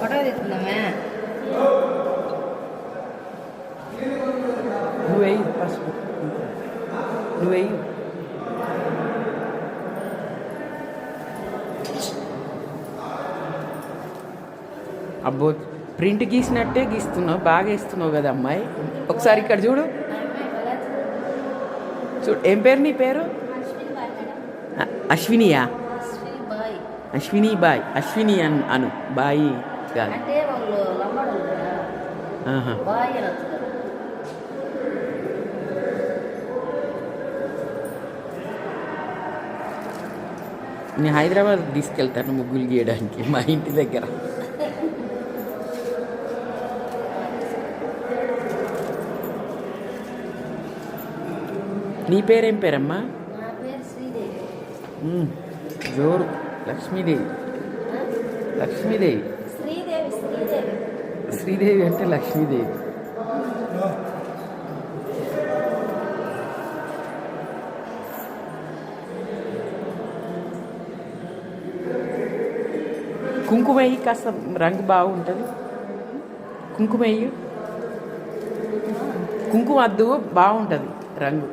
Photo తీసుకుందామే పసుపు అబ్బో print గీసినట్టే గీస్తున్నావు బాగా వేస్తున్నావు కదా అమ్మాయి. ఒకసారి ఇక్కడ చూడు. చూడు ఏం పేరు నీ పేరు? అశ్వినియా? అశ్విని బాయ్ అశ్విని అన్ అను బాయి. కాదు అంటే వాళ్ళు లంబాడు కదా ఆహా. బాయ్ అని వస్తుంది నేను హైదరాబాద్ తీసుకెళ్తాను ముగ్గులు గీయడానికి మా ఇంటి దగ్గర నీ పేరేం పేరమ్మా నా పేరు శ్రీదేవి మ్మ్. జోరు లక్ష్మీదేవి ఆ? లక్ష్మీదేవి శ్రీదేవి శ్రీదేవి శ్రీదేవి అంటే లక్ష్మీదేవి. కుంకుమయ్యి కాస్త రంగు బాగుంటుంది. కుంకుమయ్యి కుంకుమ అద్దు బాగుంటుంది రంగు.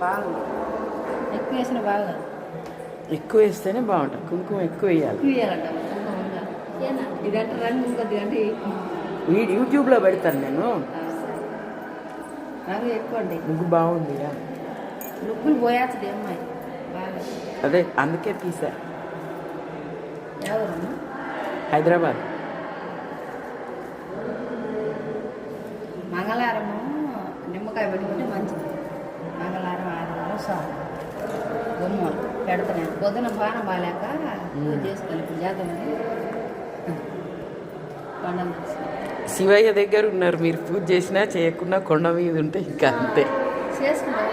బాగుంది. ఎక్కువ వేసిన బాగా ఎక్కువ వేస్తేనే బాగుంటుంది. కుంకుమ ఎక్కువ వేయాలి. యూట్యూబ్లో పెడతాను నేను. ముగ్గు బాగుంది రా. లుక్కులు పోయాల్సింది అమ్మాయి. అదే అందుకే తీసా. హైదరాబాద్. మంగళవారము నిమ్మకాయ పెట్టుకుంటే మంచిది. మంగళవారం ఆదివారం సోమవారం. గుమ్మలు పెడతాను పొద్దున బాణం బాగాలేక పూజ చేసుకోవాలి ఇప్పుడు చేద్దామని శివయ్య దగ్గర ఉన్నారు. మీరు పూజ చేసినా చేయకుండా కొండ మీద ఉంటే ఇంకా అంతే. చేసుకున్నారు